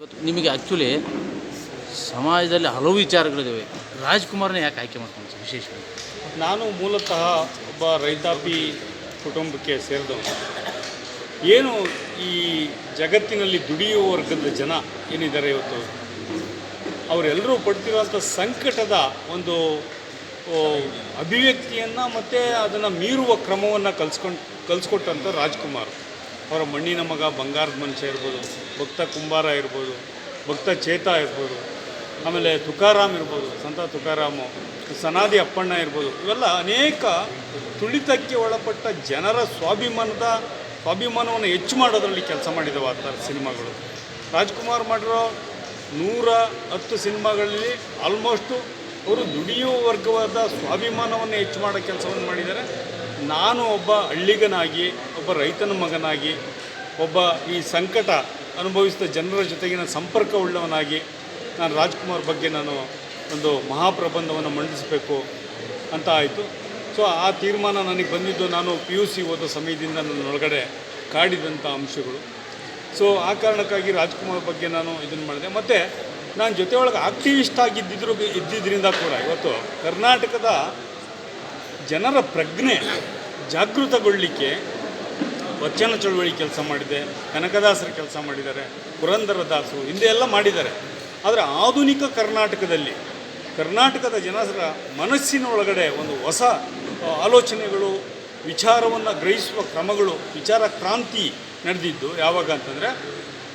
ಇವತ್ತು ನಿಮಗೆ ಆ್ಯಕ್ಚುಲಿ ಸಮಾಜದಲ್ಲಿ ಹಲವು ವಿಚಾರಗಳಿದ್ದಾವೆ ರಾಜ್ಕುಮಾರ್ನ ಯಾಕೆ ಆಯ್ಕೆ ಮಾಡ್ಕೊಂಡು ವಿಶೇಷವಾಗಿ? ನಾನು ಮೂಲತಃ ಒಬ್ಬ ರೈತಾಪಿ ಕುಟುಂಬಕ್ಕೆ ಸೇರಿದವನು. ಏನು ಈ ಜಗತ್ತಿನಲ್ಲಿ ದುಡಿಯುವ ವರ್ಗದ ಜನ ಏನಿದ್ದಾರೆ ಇವತ್ತು? ಅವರೆಲ್ಲರೂ ಪಡ್ತಿರುವಂಥ ಸಂಕಟದ ಒಂದು ಅಭಿವ್ಯಕ್ತಿಯನ್ನು ಮತ್ತು ಅದನ್ನು ಮೀರುವ ಕ್ರಮವನ್ನು ಕಲಿಸ್ಕೊಂಡು ಕಲಿಸ್ಕೊಟ್ಟಂಥ ರಾಜ್ಕುಮಾರ್. ಅವರ ಮಣ್ಣಿನ ಮಗ ಬಂಗಾರದ ಮನುಷ್ಯ ಇರ್ಬೋದು, ಭಕ್ತ ಕುಂಬಾರ ಇರ್ಬೋದು, ಭಕ್ತ ಚೇತ ಇರ್ಬೋದು, ಆಮೇಲೆ ತುಕಾರಾಮ್ ಇರ್ಬೋದು, ಸಂತ ತುಕಾರಾಮು, ಸನಾದಿ ಅಪ್ಪಣ್ಣ ಇರ್ಬೋದು, ಇವೆಲ್ಲ ಅನೇಕ ತುಳಿತಕ್ಕೆ ಒಳಪಟ್ಟ ಜನರ ಸ್ವಾಭಿಮಾನದ, ಸ್ವಾಭಿಮಾನವನ್ನು ಹೆಚ್ಚು ಮಾಡೋದರಲ್ಲಿ ಕೆಲಸ ಮಾಡಿದವ ಆ ಸಿನಿಮಾಗಳು. ರಾಜ್ಕುಮಾರ್ ಮಾಡಿರೋ ನೂರ ಹತ್ತು ಸಿನಿಮಾಗಳಲ್ಲಿ ಆಲ್ಮೋಸ್ಟು ಅವರು ದುಡಿಯುವ ವರ್ಗವಾದ ಸ್ವಾಭಿಮಾನವನ್ನು ಹೆಚ್ಚು ಮಾಡೋ ಕೆಲಸವನ್ನು ಮಾಡಿದ್ದಾರೆ. ನಾನು ಒಬ್ಬ ಹಳ್ಳಿಗನಾಗಿ ಒಬ್ಬ ರೈತನ ಮಗನಾಗಿ, ಒಬ್ಬ ಈ ಸಂಕಟ ಅನುಭವಿಸಿದ ಜನರ ಜೊತೆಗಿನ ಸಂಪರ್ಕ ಉಳ್ಳವನಾಗಿ ನಾನು ರಾಜ್ಕುಮಾರ್ ಬಗ್ಗೆ ನಾನು ಒಂದು ಮಹಾಪ್ರಬಂಧವನ್ನು ಮಂಡಿಸಬೇಕು ಅಂತ ಆಯಿತು. ಸೊ ಆ ತೀರ್ಮಾನ ನನಗೆ ಬಂದಿದ್ದು ನಾನು ಪಿ ಯು ಸಿ ಓದೋ ಸಮಯದಿಂದ ನನ್ನೊಳಗಡೆ ಕಾಡಿದಂಥ ಅಂಶಗಳು. ಸೊ ಆ ಕಾರಣಕ್ಕಾಗಿ ರಾಜ್ಕುಮಾರ್ ಬಗ್ಗೆ ನಾನು ಇದನ್ನು ಮಾಡಿದೆ. ಮತ್ತು ನಾನು ಜೊತೆ ಒಳಗೆ ಆಕ್ಟಿವಿಸ್ಟ್ ಆಗಿದ್ದಿದ್ರು ಇದ್ದಿದ್ದರಿಂದ ಕೂಡ ಇವತ್ತು ಕರ್ನಾಟಕದ ಜನರ ಪ್ರಜ್ಞೆ ಜಾಗೃತಗೊಳ್ಳಲಿಕ್ಕೆ ವಚನ ಚಳುವಳಿ ಕೆಲಸ ಮಾಡಿದೆ, ಕನಕದಾಸರ ಕೆಲಸ ಮಾಡಿದ್ದಾರೆ, ಪುರಂದರ ದಾಸು ಹಿಂದೆ ಎಲ್ಲ ಮಾಡಿದ್ದಾರೆ. ಆದರೆ ಆಧುನಿಕ ಕರ್ನಾಟಕದಲ್ಲಿ, ಕರ್ನಾಟಕದ ಜನರ ಮನಸ್ಸಿನ ಒಳಗಡೆ ಒಂದು ಹೊಸ ಆಲೋಚನೆಗಳು, ವಿಚಾರವನ್ನು ಗ್ರಹಿಸುವ ಕ್ರಮಗಳು, ವಿಚಾರ ಕ್ರಾಂತಿ ನಡೆದಿದ್ದು ಯಾವಾಗ ಅಂತಂದರೆ,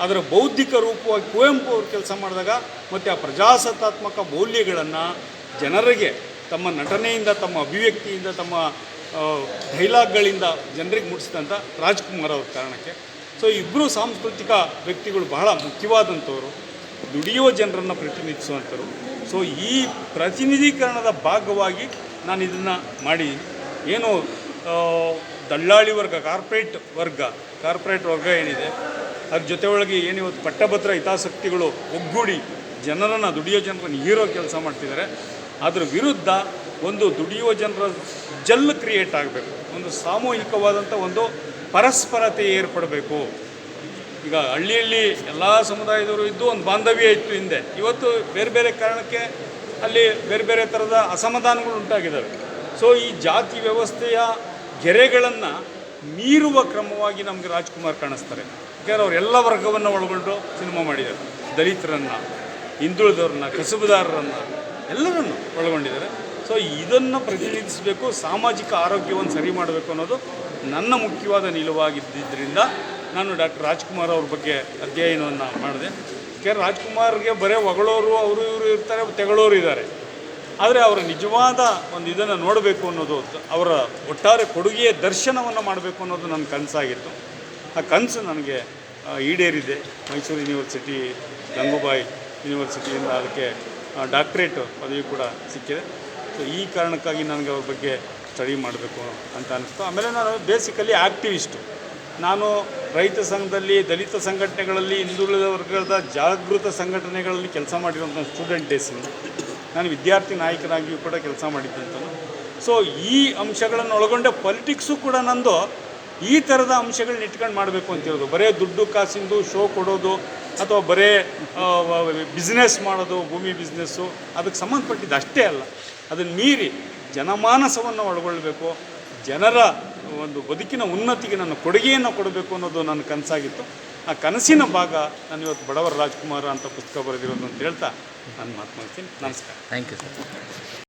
ಅದರ ಬೌದ್ಧಿಕ ರೂಪವಾಗಿ ಕುವೆಂಪು ಅವರು ಕೆಲಸ ಮಾಡಿದಾಗ, ಮತ್ತು ಆ ಪ್ರಜಾಸತ್ತಾತ್ಮಕ ಮೌಲ್ಯಗಳನ್ನು ಜನರಿಗೆ ತಮ್ಮ ನಟನೆಯಿಂದ, ತಮ್ಮ ಅಭಿವ್ಯಕ್ತಿಯಿಂದ, ತಮ್ಮ ಡೈಲಾಗ್ಗಳಿಂದ ಜನರಿಗೆ ಮುಟ್ಟಿಸಿದಂಥ ರಾಜ್ಕುಮಾರ್ ಅವ್ರ ಕಾರಣಕ್ಕೆ. ಸೊ ಇಬ್ಬರು ಸಾಂಸ್ಕೃತಿಕ ವ್ಯಕ್ತಿಗಳು ಬಹಳ ಮುಖ್ಯವಾದಂಥವರು ದುಡಿಯುವ ಜನರನ್ನು ಪ್ರತಿನಿಧಿಸುವಂಥವ್ರು. ಸೊ ಈ ಪ್ರತಿನಿಧೀಕರಣದ ಭಾಗವಾಗಿ ನಾನು ಇದನ್ನು ಮಾಡಿದ್ದೀನಿ ಏನು ದಳ್ಳಾಳಿ ವರ್ಗ, ಕಾರ್ಪೊರೇಟ್ ವರ್ಗ ಕಾರ್ಪೊರೇಟ್ ವರ್ಗ ಏನಿದೆ, ಅದ್ರ ಜೊತೆ ಒಳಗೆ ಏನಿವತ್ತು ಪಟ್ಟಭದ್ರ ಹಿತಾಸಕ್ತಿಗಳು ಒಗ್ಗೂಡಿ ಜನರನ್ನು ದುಡಿಯೋ ಜನರನ್ನು ಹೀರೋ ಕೆಲಸ ಮಾಡ್ತಿದ್ದಾರೆ. ಅದರ ವಿರುದ್ಧ ಒಂದು ದುಡಿಯುವ ಜನರ ಜಲ್ ಕ್ರಿಯೇಟ್ ಆಗಬೇಕು. ಒಂದು ಸಾಮೂಹಿಕವಾದಂಥ ಒಂದು ಪರಸ್ಪರತೆ ಏರ್ಪಡಬೇಕು. ಈಗ ಹಳ್ಳಿಯಲ್ಲಿ ಎಲ್ಲ ಸಮುದಾಯದವರು ಇದ್ದು ಒಂದು ಬಾಂಧವ್ಯ ಇತ್ತು ಹಿಂದೆ. ಇವತ್ತು ಬೇರೆ ಬೇರೆ ಕಾರಣಕ್ಕೆ ಅಲ್ಲಿ ಬೇರೆ ಬೇರೆ ಥರದ ಅಸಮಾಧಾನಗಳು ಉಂಟಾಗಿದ್ದಾವೆ ಸೊ ಈ ಜಾತಿ ವ್ಯವಸ್ಥೆಯ ಗೆರೆಗಳನ್ನು ಮೀರುವ ಕ್ರಮವಾಗಿ ನಮಗೆ ರಾಜ್ಕುಮಾರ್ ಕಾಣಿಸ್ತಾರೆ. ಯಾಕೆಂದರೆ ಅವರೆಲ್ಲ ವರ್ಗವನ್ನು ಒಳಗೊಂಡು ಸಿನಿಮಾ ಮಾಡಿದ್ದಾರೆ. ದಲಿತರನ್ನು ಹಿಂದುಳಿದವ್ರನ್ನ, ಕಸುಬುದಾರರನ್ನು ಎಲ್ಲರನ್ನು ಒಳಗೊಂಡಿದ್ದಾರೆ. ಸೊ ಇದನ್ನು ಪ್ರತಿನಿಧಿಸಬೇಕು, ಸಾಮಾಜಿಕ ಆರೋಗ್ಯವನ್ನು ಸರಿ ಮಾಡಬೇಕು ಅನ್ನೋದು ನನ್ನ ಮುಖ್ಯವಾದ ನಿಲುವಾಗಿದ್ದರಿಂದ ನಾನು ಡಾಕ್ಟರ್ ರಾಜ್ಕುಮಾರ್ ಅವ್ರ ಬಗ್ಗೆ ಅಧ್ಯಯನವನ್ನು ಮಾಡಿದೆ. ಕೆ ರಾಜ್ಕುಮಾರ್ಗೆ ಬರೇ ಹೊಗಳೋರು, ಅವರು ಇವರು ಇರ್ತಾರೆ, ತೆಗಳೋರು ಇದ್ದಾರೆ. ಆದರೆ ಅವರ ನಿಜವಾದ ಒಂದು ಇದನ್ನು ನೋಡಬೇಕು ಅನ್ನೋದು ಅವರ ಒಟ್ಟಾರೆ ಕೊಡುಗೆಯ ದರ್ಶನವನ್ನು ಮಾಡಬೇಕು ಅನ್ನೋದು ನನ್ನ ಕನಸಾಗಿತ್ತು. ಆ ಕನಸು ನನಗೆ ಈಡೇರಿದೆ. ಮೈಸೂರು ಯೂನಿವರ್ಸಿಟಿ ಗಂಗೂಬಾಯಿ ಯೂನಿವರ್ಸಿಟಿಯಿಂದ ಅದಕ್ಕೆ ಡಾಕ್ಟ್ರೇಟು ಪದವಿ ಕೂಡ ಸಿಕ್ಕಿದೆ. ಸೊ ಈ ಕಾರಣಕ್ಕಾಗಿ ನನಗೆ ಅವ್ರ ಬಗ್ಗೆ ಸ್ಟಡಿ ಮಾಡಬೇಕು ಅಂತ ಅನಿಸ್ತು. ಆಮೇಲೆ ನಾನು ಬೇಸಿಕಲಿ ಆ್ಯಕ್ಟಿವಿಸ್ಟು ನಾನು ರೈತ ಸಂಘದಲ್ಲಿ, ದಲಿತ ಸಂಘಟನೆಗಳಲ್ಲಿ ಹಿಂದುಳಿದ ವರ್ಗದ ಜಾಗೃತ ಸಂಘಟನೆಗಳಲ್ಲಿ ಕೆಲಸ ಮಾಡಿರುವಂಥ ಸ್ಟೂಡೆಂಟ್ ಡೇಸಿಂದ ನಾನು ವಿದ್ಯಾರ್ಥಿ ನಾಯಕನಾಗಿಯೂ ಕೂಡ ಕೆಲಸ ಮಾಡಿದ್ದಂಥನು ಸೊ ಈ ಅಂಶಗಳನ್ನು ಒಳಗೊಂಡ ಪೊಲಿಟಿಕ್ಸು ಕೂಡ ನಂದು ಈ ಥರದ ಅಂಶಗಳನ್ನ ಇಟ್ಕೊಂಡು ಮಾಡಬೇಕು ಅಂತ ಹೇಳೋದು. ಬರೇ ದುಡ್ಡು, ಕಾಸಿಂದು ಶೋ ಕೊಡೋದು ಅಥವಾ ಬರೇ ಬಿಸ್ನೆಸ್ ಮಾಡೋದು, ಭೂಮಿ ಬಿಸ್ನೆಸ್ಸು ಅದಕ್ಕೆ ಸಂಬಂಧಪಟ್ಟಿದ್ದು ಅಷ್ಟೇ ಅಲ್ಲ. ಅದನ್ನು ಮೀರಿ ಜನಮಾನಸವನ್ನು ಒಳಗೊಳ್ಳಬೇಕು ಜನರ ಒಂದು ಬದುಕಿನ ಉನ್ನತಿಗೆ ನನ್ನ ಕೊಡುಗೆಯನ್ನು ಕೊಡಬೇಕು ಅನ್ನೋದು ನನ್ನ ಕನಸಾಗಿತ್ತು. ಆ ಕನಸಿನ ಭಾಗ ನಾನು ಇವತ್ತು ಬಡವರ ರಾಜ್ಕುಮಾರ್ ಅಂತ ಪುಸ್ತಕ ಬರೆದಿರೋದು ಅಂತ ಹೇಳ್ತಾ, ನಾನು ಮಾತು ಮುಗಿಸ್ತೀನಿ ನಮಸ್ಕಾರ. Thank you sir